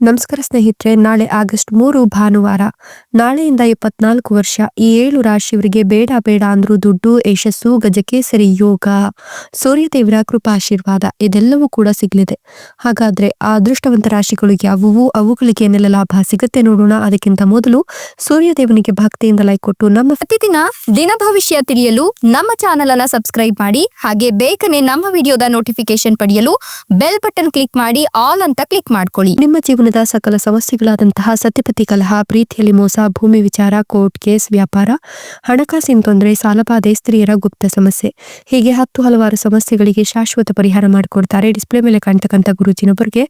ನಮಸ್ಕಾರ ಸ್ನೇಹಿತರೆ ನಾಳೆ ಆಗಸ್ಟ್ ಮೂರು ಭಾನುವಾರ ನಾಳೆಯಿಂದ ಇಪ್ಪತ್ನಾಲ್ಕು ವರ್ಷ ಈ ಏಳು ರಾಶಿಯವರಿಗೆ ಬೇಡ ಬೇಡ ಅಂದ್ರೂ ದುಡ್ಡು ಯಶಸ್ಸು ಗಜಕೇಸರಿ ಯೋಗ ಸೂರ್ಯದೇವರ ಕೃಪಾಶೀರ್ವಾದ ಇದೆಲ್ಲವೂ ಕೂಡ ಸಿಗಲಿದೆ. ಹಾಗಾದ್ರೆ ಆ ಅದೃಷ್ಟವಂತ ರಾಶಿಗಳು ಯಾವುವು? ಅವುಗಳಿಗೆ ಏನೆಲ್ಲ ಲಾಭ ಸಿಗುತ್ತೆ ನೋಡೋಣ. ಅದಕ್ಕಿಂತ ಮೊದಲು ಸೂರ್ಯದೇವನಿಗೆ ಭಕ್ತಿಯಿಂದ ಲೈಕ್ ಕೊಟ್ಟು ನಮ್ಮ ಪ್ರತಿದಿನ ದಿನ ಭವಿಷ್ಯ ತಿಳಿಯಲು ನಮ್ಮ ಚಾನೆಲ್ ಅನ್ನ ಸಬ್ಸ್ಕ್ರೈಬ್ ಮಾಡಿ ಹಾಗೆ ಬೇಗನೆ ನಮ್ಮ ವಿಡಿಯೋದ ನೋಟಿಫಿಕೇಶನ್ ಪಡೆಯಲು ಬೆಲ್ ಬಟನ್ ಕ್ಲಿಕ್ ಮಾಡಿ ಆಲ್ ಅಂತ ಕ್ಲಿಕ್ ಮಾಡ್ಕೊಳ್ಳಿ. ನಿಮ್ಮ ಜೀವನದ ಸಕಲ ಸಮಸ್ಯೆಗಳಾದಂತಹ ಸತ್ಯಪತಿ ಕಲಹ, ಪ್ರೀತಿಯಲ್ಲಿ ಮೋಸ, ಭೂಮಿ ವಿಚಾರ, ಕೋರ್ಟ್ ಕೇಸ್, ವ್ಯಾಪಾರ, ಹಣಕಾಸಿನ ತೊಂದರೆ ಸಾಲಬಾಧೆ ಸ್ತ್ರೀಯರ ಗುಪ್ತ ಸಮಸ್ಯೆ. ಹೀಗೆ ಹತ್ತು ಹಲವಾರು ಸಮಸ್ಯೆಗಳಿಗೆ ಶಾಶ್ವತ ಪರಿಹಾರ ಮಾಡಿಕೊಡ್ತಾರೆ. ಡಿಸ್ಪ್ಲೇ ಮೇಲೆ ಕಾಣ್ತಕ್ಕಂಥ ಗುರುಜಿನೊಬ್ಬರಿಗೆ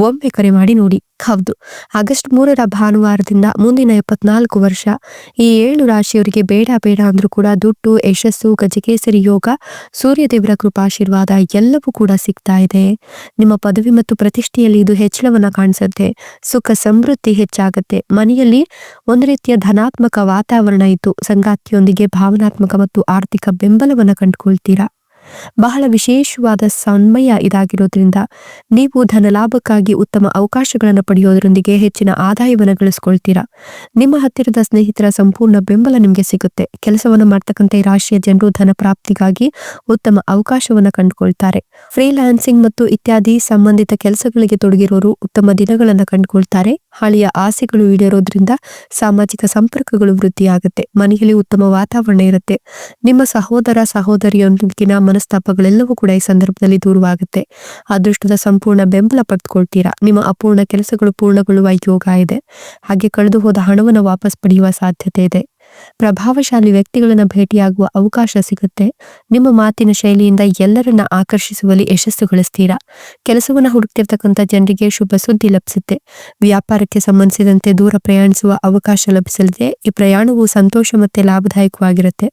ಒಮ್ಮೆ ಕರೆ ಮಾಡಿ ನೋಡಿ. ಹೌದು. ಆಗಸ್ಟ್ ಮೂರರ ಭಾನುವಾರದಿಂದ ಮುಂದಿನ ಎಪ್ಪತ್ನಾಲ್ಕು ವರ್ಷ, ಈ ಏಳು ರಾಶಿಯವರಿಗೆ ಬೇಡ ಬೇಡ ಅಂದ್ರೂ ಕೂಡ ದುಡ್ಡು, ಯಶಸ್ಸು, ಗಜಕೇಸರಿ, ಯೋಗ, ಸೂರ್ಯದೇವರ ಕೃಪಾಶೀರ್ವಾದ ಎಲ್ಲವೂ ಕೂಡ ಸಿಗ್ತಾ ಇದೆ. ನಿಮ್ಮ ಪದವಿ ಮತ್ತು ಪ್ರತಿಷ್ಠೆಯಲ್ಲಿ ಇದು ಹೆಚ್ಚಳವನ್ನ ಕಾಣಿಸುತ್ತೆ ಸುಖ ಸಮೃದ್ಧಿ ಹೆಚ್ಚಾಗುತ್ತೆ. ಮನೆಯಲ್ಲಿ ಒಂದು ರೀತಿಯ ಧನಾತ್ಮಕ ವಾತಾವರಣ ಇತ್ತು ಸಂಗಾತಿಯೊಂದಿಗೆ ಭಾವನಾತ್ಮಕ ಮತ್ತು ಆರ್ಥಿಕ ಬೆಂಬಲವನ್ನು ಕಂಡುಕೊಳ್ತೀರಾ? ಬಹಳ ವಿಶೇಷವಾದ ಸಮಯ ಇದಾಗಿರೋದ್ರಿಂದ ನೀವು ಧನಲಾಭಕ್ಕಾಗಿ ಉತ್ತಮ ಅವಕಾಶಗಳನ್ನು ಪಡೆಯೋದರೊಂದಿಗೆ ಹೆಚ್ಚಿನ ಆದಾಯವನ್ನು ಗಳಿಸ್ಕೊಳ್ತೀರಾ? ನಿಮ್ಮ ಹತ್ತಿರದ ಸ್ನೇಹಿತರ ಸಂಪೂರ್ಣ ಬೆಂಬಲ ನಿಮಗೆ ಸಿಗುತ್ತೆ. ಕೆಲಸವನ್ನು ಮಾಡ್ತಕ್ಕಂಥ ರಾಶಿಯ ಜನರು ಧನ ಪ್ರಾಪ್ತಿಗಾಗಿ ಉತ್ತಮ ಅವಕಾಶವನ್ನು ಕಂಡುಕೊಳ್ತಾರೆ. ಫ್ರೀಲ್ಯಾನ್ಸಿಂಗ್ ಮತ್ತು ಇತ್ಯಾದಿ ಸಂಬಂಧಿತ ಕೆಲಸಗಳಿಗೆ ತೊಡಗಿರೋರು ಉತ್ತಮ ದಿನಗಳನ್ನು ಕಂಡುಕೊಳ್ತಾರೆ. ಹಳೆಯ ಆಸೆಗಳು ಈಡೇರೋದ್ರಿಂದ ಸಾಮಾಜಿಕ ಸಂಪರ್ಕಗಳು ವೃದ್ಧಿಯಾಗುತ್ತೆ. ಮನೆಯಲ್ಲಿ ಉತ್ತಮ ವಾತಾವರಣ ಇರುತ್ತೆ. ನಿಮ್ಮ ಸಹೋದರ, ಸಹೋದರಿಯೊಂದಿಗಿನ ಮನಸ್ತಾಪಗಳೆಲ್ಲವೂ ಕೂಡ ಈ ಸಂದರ್ಭದಲ್ಲಿ ದೂರವಾಗುತ್ತೆ. ಅದೃಷ್ಟದ ಸಂಪೂರ್ಣ ಬೆಂಬಲ ಪಡೆದುಕೊಳ್ತೀರಾ ನಿಮ್ಮ ಅಪೂರ್ಣ ಕೆಲಸಗಳು ಪೂರ್ಣಗೊಳ್ಳುವ ಯೋಗ ಇದೆ. ಹಾಗೆ ಕಳೆದು ಹೋದ ಹಣವನ್ನು ವಾಪಸ್ ಪಡೆಯುವ ಸಾಧ್ಯತೆ ಇದೆ. ಪ್ರಭಾವಶಾಲಿ ವ್ಯಕ್ತಿಗಳನ್ನ ಭೇಟಿಯಾಗುವ ಅವಕಾಶ ಸಿಗುತ್ತೆ. ನಿಮ್ಮ ಮಾತಿನ ಶೈಲಿಯಿಂದ ಎಲ್ಲರನ್ನ ಆಕರ್ಷಿಸುವಲ್ಲಿ ಯಶಸ್ಸು ಗಳಿಸ್ತೀರಾ? ಕೆಲಸವನ್ನ ಹುಡುಕ್ತಿರ್ತಕ್ಕಂಥ ಜನರಿಗೆ ಶುಭ ಸುದ್ದಿ ಲಭಿಸುತ್ತೆ. ವ್ಯಾಪಾರಕ್ಕೆ ಸಂಬಂಧಿಸಿದಂತೆ ದೂರ ಪ್ರಯಾಣಿಸುವ ಅವಕಾಶ ಲಭಿಸಲಿದೆ. ಈ ಪ್ರಯಾಣವು ಸಂತೋಷ ಮತ್ತೆ ಲಾಭದಾಯಕವಾಗಿರುತ್ತೆ.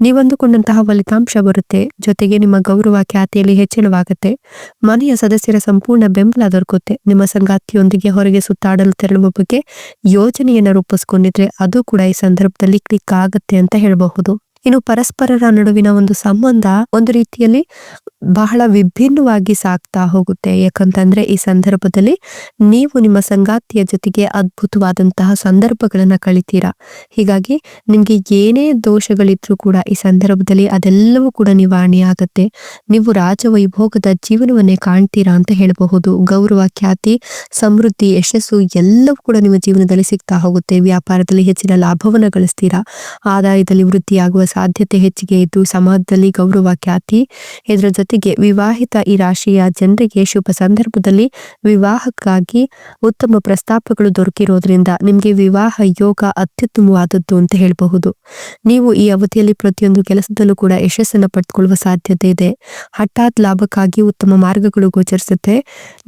ನೀವಂದುಕೊಂಡಂತಹ ಫಲಿತಾಂಶ ಬರುತ್ತೆ. ಜೊತೆಗೆ ನಿಮ್ಮ ಗೌರವ ಖ್ಯಾತಿಯಲ್ಲಿ ಹೆಚ್ಚಳವಾಗುತ್ತೆ. ಮನೆಯ ಸದಸ್ಯರ ಸಂಪೂರ್ಣ ಬೆಂಬಲ ದೊರಕುತ್ತೆ. ನಿಮ್ಮ ಸಂಗಾತಿಯೊಂದಿಗೆ ಹೊರಗೆ ಸುತ್ತಾಡಲು ತೆರಳುವ ಬಗ್ಗೆ ಯೋಜನೆಯನ್ನ ರೂಪಿಸಿಕೊಂಡಿದ್ರೆ ಅದು ಕೂಡ ಈ ಸಂದರ್ಭದಲ್ಲಿ ಕ್ಲಿಕ್ ಆಗುತ್ತೆ ಅಂತ ಹೇಳಬಹುದು. ಇನ್ನು ಪರಸ್ಪರರ ನಡುವಿನ ಒಂದು ಸಂಬಂಧ ಒಂದು ರೀತಿಯಲ್ಲಿ ಬಹಳ ವಿಭಿನ್ನವಾಗಿ ಸಾಗ್ತಾ ಹೋಗುತ್ತೆ. ಯಾಕಂತಂದ್ರೆ ಈ ಸಂದರ್ಭದಲ್ಲಿ ನೀವು ನಿಮ್ಮ ಸಂಗಾತಿಯ ಜೊತೆಗೆ ಅದ್ಭುತವಾದಂತಹ ಸಂದರ್ಭಗಳನ್ನ ಕಳಿತೀರಾ? ಹೀಗಾಗಿ ನಿಮ್ಗೆ ಏನೇ ದೋಷಗಳಿದ್ರೂ ಕೂಡ ಈ ಸಂದರ್ಭದಲ್ಲಿ ಅದೆಲ್ಲವೂ ಕೂಡ ನಿವಾರಣೆ ಆಗತ್ತೆ. ನೀವು ರಾಜವೈಭೋಗದ ಜೀವನವನ್ನೇ ಕಾಣ್ತೀರಾ ಅಂತ ಹೇಳಬಹುದು. ಗೌರವ, ಖ್ಯಾತಿ, ಸಮೃದ್ಧಿ, ಯಶಸ್ಸು ಎಲ್ಲವೂ ಕೂಡ ನಿಮ್ಮ ಜೀವನದಲ್ಲಿ ಸಿಗ್ತಾ ಹೋಗುತ್ತೆ. ವ್ಯಾಪಾರದಲ್ಲಿ ಹೆಚ್ಚಿನ ಲಾಭವನ್ನ ಗಳಿಸ್ತೀರಾ? ಆದಾಯದಲ್ಲಿ ವೃದ್ಧಿಯಾಗುವ ಸಾಧ್ಯತೆ ಹೆಚ್ಚಿಗೆ ಇದ್ದು ಸಮಾಜದಲ್ಲಿ ಗೌರವ ಖ್ಯಾತಿ ಇದರ ಜೊತೆಗೆ ವಿವಾಹಿತ ಈ ರಾಶಿಯ ಜನರಿಗೆ ಶುಭ ಸಂದರ್ಭದಲ್ಲಿ ವಿವಾಹಕ್ಕಾಗಿ ಉತ್ತಮ ಪ್ರಸ್ತಾಪಗಳು ದೊರಕಿರೋದ್ರಿಂದ ನಿಮಗೆ ವಿವಾಹ ಯೋಗ ಅತ್ಯುತ್ತಮವಾದದ್ದು ಅಂತ ಹೇಳಬಹುದು. ನೀವು ಈ ಅವಧಿಯಲ್ಲಿ ಪ್ರತಿಯೊಂದು ಕೆಲಸದಲ್ಲೂ ಕೂಡ ಯಶಸ್ಸನ್ನು ಪಡೆದುಕೊಳ್ಳುವ ಸಾಧ್ಯತೆ ಇದೆ. ಹಠಾತ್ ಲಾಭಕ್ಕಾಗಿ ಉತ್ತಮ ಮಾರ್ಗಗಳು ಗೋಚರಿಸುತ್ತೆ.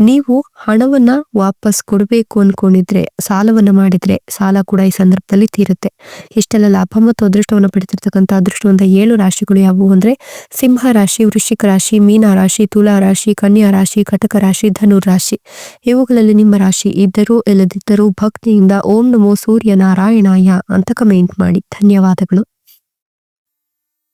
ನೀವು ಹಣವನ್ನ ವಾಪಸ್ ಕೊಡಬೇಕು ಅನ್ಕೊಂಡಿದ್ರೆ, ಸಾಲವನ್ನ ಮಾಡಿದ್ರೆ ಸಾಲ ಕೂಡ ಈ ಸಂದರ್ಭದಲ್ಲಿ ತೀರುತ್ತೆ. ಇಷ್ಟೆಲ್ಲ ಲಾಭ ಮತ್ತು ಅದೃಷ್ಟವನ್ನು ಪಡೆದಿರ್ತಕ್ಕಂಥ ಅದೃಷ್ಟವಂತ ಏಳು ರಾಶಿಗಳು ಯಾವುವು ಅಂದ್ರೆ ಸಿಂಹ ರಾಶಿ, ವೃಶ್ಚಿಕ ರಾಶಿ, ಮೀನ ರಾಶಿ, ತುಲಾ ರಾಶಿ, ಕನ್ಯಾ ರಾಶಿ, ಕಟಕ ರಾಶಿ, ಧನು ರಾಶಿ. ಇವುಗಳಲ್ಲಿ ನಿಮ್ಮ ರಾಶಿ ಇದ್ದರೂ ಇಲ್ಲದಿದ್ದರೂ ಭಕ್ತಿಯಿಂದ ಓಂ ನಮೋ ಸೂರ್ಯ ನಾರಾಯಣಾಯ ಅಂತ ಕಮೆಂಟ್ ಮಾಡಿ. ಧನ್ಯವಾದಗಳು.